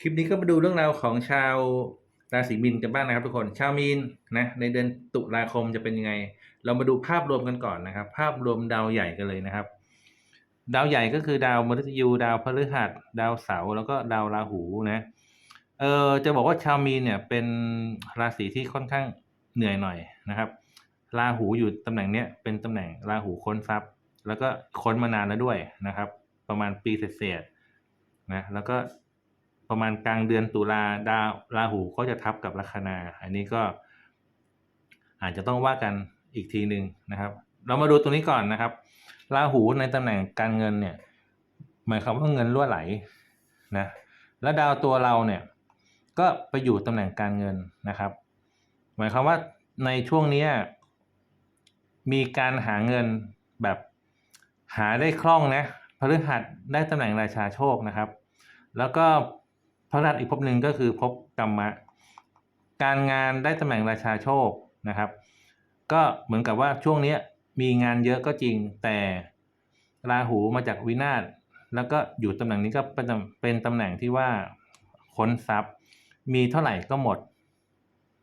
คลิปนี้ก็มาดูเรื่องราวของชาวราศีมีนกันบ้างนะครับทุกคน ชาวมีนนะในเดือนตุลาคมจะเป็นยังไง เรามาดูภาพรวมกันก่อนนะครับ ภาพรวมดาวใหญ่กันเลยนะครับ ดาวใหญ่ก็คือดาวมฤตยู ดาวพฤหัส ดาวเสาร์แล้วก็ดาวราหูนะเออจะบอกว่าชาวมีนเนี่ยเป็นราศีที่ค่อนข้างเหนื่อยหน่อยนะครับราหูอยู่ตำแหน่งเนี้ยเป็นตำแหน่งราหูค้นทรัพย์ แล้วก็ค้นมานานแล้วด้วยนะครับ ประมาณปีเศษๆนะแล้วก็ ประมาณกลางเดือนตุลาดาวราหูก็จะทับกับลัคนา อันนี้ก็อาจจะต้องว่ากันอีกทีหนึ่งนะครับ เรามาดูตรงนี้ก่อนนะครับ ราหูในตำแหน่งการเงินเนี่ย หมายความว่าเงินรั่วไหลนะ แล้วดาวตัวเราเนี่ย ก็ไปอยู่ตำแหน่งการเงินนะครับ หมายความว่าในช่วงนี้มีการหาเงินแบบหาได้คล่องนะพฤหัสได้ตำแหน่งราชาโชคนะครับ แล้วก็ พระหัสอีกภพหนึ่งก็คือภพกรรมะ การงานได้ตำแหน่งราชาโชคนะครับ ก็เหมือนกับว่าช่วงนี้มีงานเยอะก็จริง แต่ราหูมาจากวินาศแล้วก็อยู่ตำแหน่งนี้ก็เป็นตำเป็นตำแหน่งที่ว่าค้นทรัพย์มีเท่าไหร่ก็หมด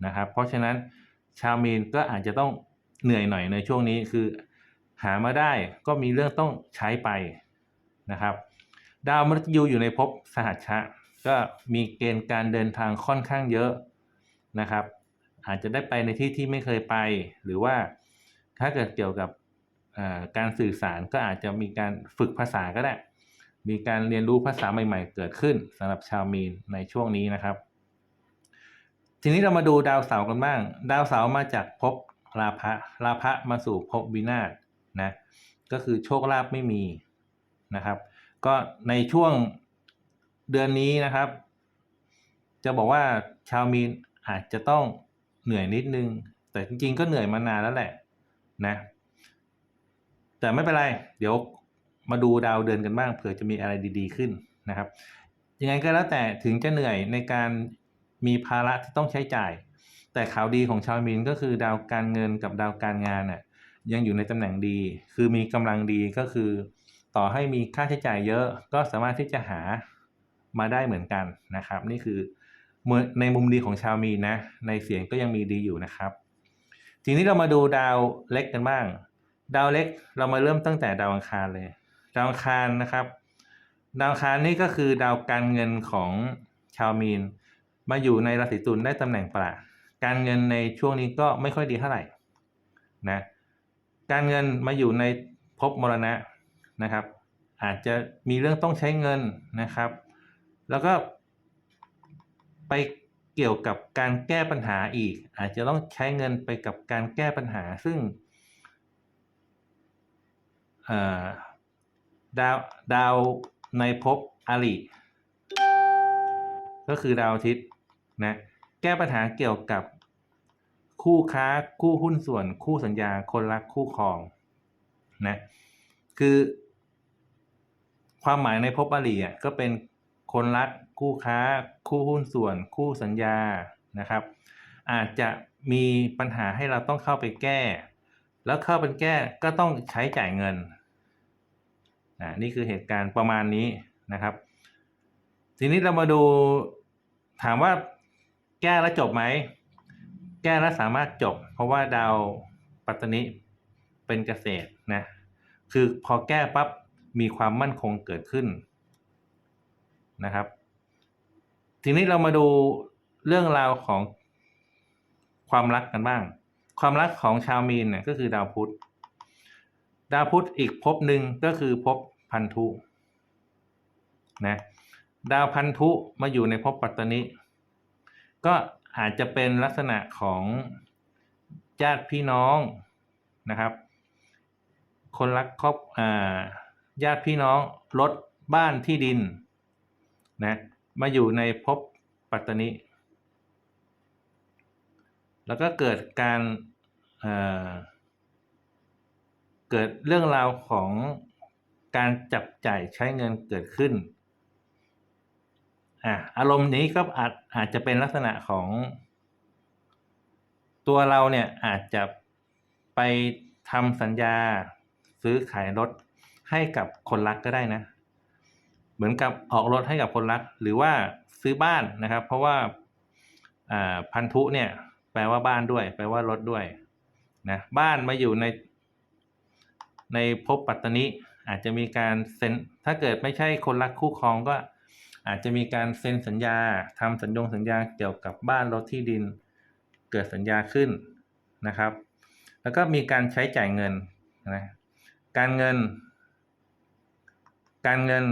นะครับ เพราะฉะนั้นชาวมีนก็อาจจะต้องเหนื่อยหน่อยในช่วงนี้คือ หามาได้ก็มีเรื่องต้องใช้ไปนะครับ ดาวมฤตยูอยู่ในภพสหัชชะ ก็มีเกณฑ์การเดินทางค่อนข้างเยอะนะครับ อาจจะได้ไปในที่ที่ไม่เคยไป หรือว่าถ้าเกิดเกี่ยวกับการสื่อสารก็อาจจะมีการฝึกภาษาก็ได้ มีการเรียนรู้ภาษาใหม่ ๆ เกิดขึ้นสำหรับชาวมีนในช่วงนี้นะครับ ทีนี้เรามาดูดาวเสาร์กันบ้าง ดาวเสาร์มาจากภพราพะราพะมาสู่ภพวินาศนะก็คือโชคลาภไม่มีนะครับ ก็ในช่วง เดือนนี้นะครับ จะบอกว่าชาวมีนอาจจะต้องเหนื่อยนิดนึง แต่จริงๆก็เหนื่อยมานานแล้วแหละนะ แต่ไม่เป็นไร เดี๋ยวมาดูดาวเดือนกันบ้างเผื่อจะมีอะไรดีๆขึ้นนะครับ ยังไงก็แล้วแต่ถึงจะเหนื่อยในการมีภาระที่ต้องใช้จ่าย แต่ข่าวดีของชาวมีนก็คือดาวการเงินกับดาวการงานน่ะยังอยู่ในตำแหน่งดี คือมีกำลังดีก็คือ ต่อให้มีค่าใช้จ่ายเยอะก็สามารถที่จะหา มาได้เหมือนกันนะครับ นี่คือในมุมดีของชาวมีนนะ ในเสียงก็ยังมีดีอยู่นะครับ ทีนี้เรามาดูดาวเล็กกันบ้าง ดาวเล็กเรามาเริ่มตั้งแต่ดาวอังคารเลย ดาวอังคารนะครับ ดาวอังคารนี่ก็คือดาวการเงินของชาวมีน มาอยู่ในราศีตุลได้ตำแหน่งประการเงินในช่วงนี้ก็ไม่ค่อยดีเท่าไหร่นะการเงินมาอยู่ในภพมรณะนะครับ อาจจะมีเรื่องต้องใช้เงินนะครับ แล้วก็ไปเกี่ยวกับการแก้ปัญหาอีก อาจจะต้องใช้เงินไปกับการแก้ปัญหาซึ่งดาวดาวในภพอริก็คือดาวอาทิตย์นะแก้ปัญหาเกี่ยวกับคู่ค้าคู่หุ้นส่วน คู่สัญญาคนรักคู่ครองนะคือ ความหมายในภพอริอะก็เป็น คนรักคู่ค้า คู่หุ้นส่วน คู่สัญญานะครับ อาจจะมีปัญหาให้เราต้องเข้าไปแก้ แล้วเข้าไปแก้ก็ต้องใช้จ่ายเงินอ่านี่คือเหตุการณ์ประมาณนี้นะครับ ทีนี้เรามาดูถามว่าแก้แล้วจบไหม แก้แล้วสามารถจบ เพราะว่าดาวปัตตนิเป็นเกษตรนะคือพอแก้ปั๊บมีความมั่นคงเกิดขึ้น นะครับ ทีนี้เรามาดูเรื่องราวของความรักกันบ้าง ความรักของชาวมีนเนี่ยก็คือดาวพุธ ดาวพุธอีกภพหนึ่งก็คือภพพันธุนะดาวพันธุมาอยู่ในภพปัตตนิก็อาจจะเป็นลักษณะของญาติพี่น้องนะครับ คนรักครอบอ่าญาติพี่น้องรถบ้านที่ดิน นะมาอยู่ในภพปัตตนิ แล้วก็เกิดการเเกิดเรื่องราวของการจับจ่ายใช้เงินเกิดขึ้นอะอารมณ์นี้ก็อาจอาจจะเป็นลักษณะของตัวเราเนี่ยอาจจะไปทำสัญญาซื้อขายรถให้กับคนรักก็ได้นะ เหมือนกับออกรถให้กับคนรัก หรือว่าซื้อบ้านนะครับ เพราะว่าพันธุเนี่ยแปลว่าบ้านด้วย แปลว่ารถด้วยนะบ้านมาอยู่ในในภพปัตตนิอาจจะมีการเซ็นถ้าเกิดไม่ใช่คนรักคู่ครองก็ อาจจะมีการเซ็นสัญญาทำสัญญงสัญญาเกี่ยวกับบ้านรถที่ดิน เกิดสัญญาขึ้นนะครับ แล้วก็มีการใช้จ่ายเงินนะการเงิน การเงิน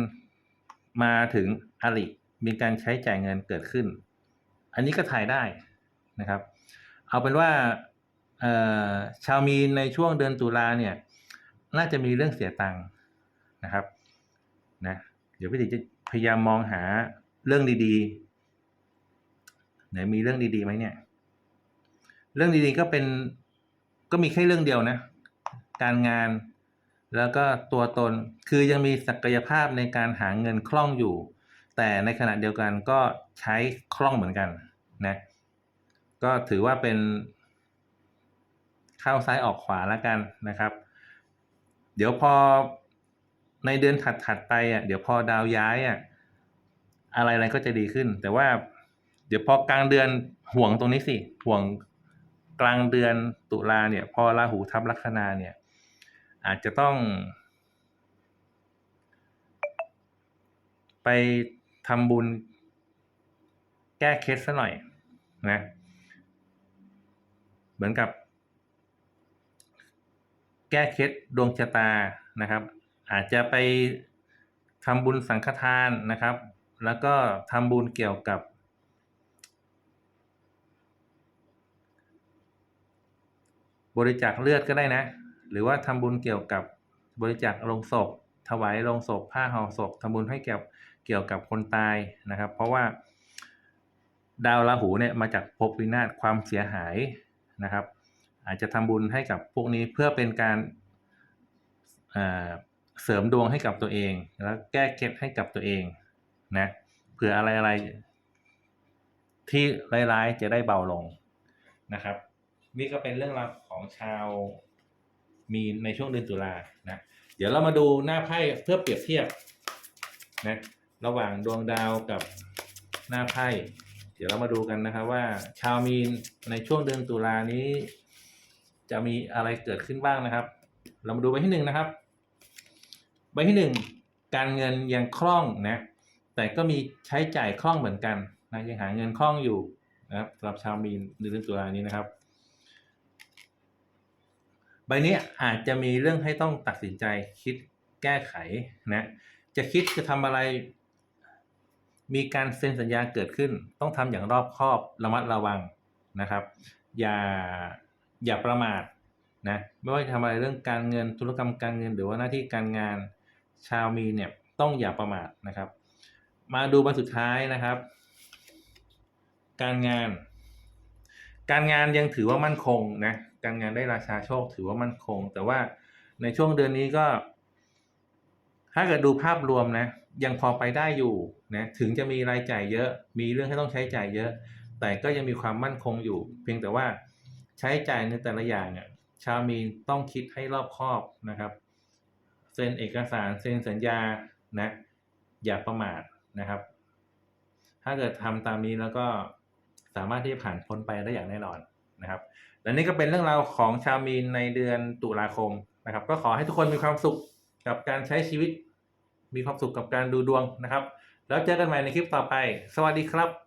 มาถึงอริมีการใช้จ่ายเงินเกิดขึ้น อันนี้ก็ถ่ายได้นะครับ เอาเป็นว่าชาวมีนในช่วงเดือนตุลาเนี่ยน่าจะมีเรื่องเสียตังค์นะครับนะเดี๋ยวพี่ติจะพยายามมองหาเรื่องดีๆไหนมีเรื่องดีๆไหมเนี่ย เรื่องดีๆก็เป็นก็มีแค่เรื่องเดียวนะ การงาน แล้วก็ตัวตนคือยังมีศักยภาพในการหาเงินคล่องอยู่ แต่ในขณะเดียวกันก็ใช้คล่องเหมือนกันนะก็ถือว่าเป็น เข้าซ้ายออกขวาแล้วกันนะครับ เดี๋ยวพอในเดือนถัดๆไปอะเดี๋ยวพอดาวย้ายอะอะไรอะไรก็จะดีขึ้น แต่ว่า เดี๋ยวพอกลางเดือนห่วงตรงนี้สิห่วงกลางเดือนตุลาเนี่ย พอราหูทับลัคนาเนี่ย อาจจะต้อง ไปทำบุญแก้เคล็ดซะหน่อยนะ เหมือนกับ แก้เคล็ดดวงชะตานะครับ อาจจะไปทำบุญสังฆทานนะครับ แล้วก็ทำบุญเกี่ยวกับ บริจาคเลือดก็ได้นะ หรือว่าทำบุญเกี่ยวกับบริจาคโลงศพ ถวายโลงศพ ผ้าห่อศพทำบุญให้เกี่ยวเกี่ยวกับคนตายนะครับ เพราะว่า ดาวราหูเนี่ยมาจากภพวินาศความเสียหายนะครับ อาจจะทำบุญให้กับพวกนี้เพื่อเป็นการเสริมดวงให้กับตัวเอง แล้วแก้เคล็ดให้กับตัวเองนะเผื่ออะไรอะไรที่ร้ายๆจะได้เบาลงนะครับ นี่ก็เป็นเรื่องราวของชาว มีในช่วงเดือนตุลานะเดี๋ยวเรามาดูหน้าไพ่เพื่อเปรียบเทียบนะระหว่างดวงดาวกับหน้าไพ่เดี๋ยวเรามาดูกันนะครับว่า ชาวมีนในช่วงเดือนตุลานี้ จะมีอะไรเกิดขึ้นบ้างนะครับ เรามาดูใบที่หนึ่งนะครับ ใบที่หนึ่งการเงินยังคล่องนะแต่ก็มีใช้จ่ายคล่องเหมือนกันนะยังหาเงินคล่องอยู่นะครับสำหรับชาวมีนในเดือนตุลานี้นะครับ ใบนี้อาจจะมีเรื่องให้ต้องตัดสินใจคิดแก้ไขนะจะคิดจะทำอะไร มีการเซ็นสัญญาเกิดขึ้น ต้องทำอย่างรอบคอบระมัดระวังนะครับ อย่าอย่าประมาทนะไม่ว่าจะทำอะไรเรื่องการเงินธุรกรรมการเงิน หรือว่าหน้าที่การงานชาวมีเนี่ยต้องอย่าประมาทนะครับ มาดูใบสุดท้ายนะครับ การงาน การงานยังถือว่ามั่นคงนะการงานได้ราชาโชคถือว่ามั่นคง แต่ว่าในช่วงเดือนนี้ก็ ถ้าเกิดดูภาพรวมนะ ยังพอไปได้อยู่นะถึงจะมีรายจ่ายเยอะ มีเรื่องให้ต้องใช้จ่ายเยอะ แต่ก็ยังมีความมั่นคงอยู่ เพียงแต่ว่าใช้จ่ายในแต่ละอย่างเนี่ยชาวมีนต้องคิดให้รอบคอบนะครับเซ็นเอกสารเซ็นสัญญานะ อย่าประมาทนะครับ ถ้าเกิดทำตามนี้แล้วก็ สามารถที่จะผ่านพ้นไปได้อย่างแน่นอนนะครับ และนี่ก็เป็นเรื่องราวของชาวมีนในเดือนตุลาคมนะครับ ก็ขอให้ทุกคนมีความสุขกับการใช้ชีวิต มีความสุขกับการดูดวงนะครับ แล้วเจอกันใหม่ในคลิปต่อไป สวัสดีครับ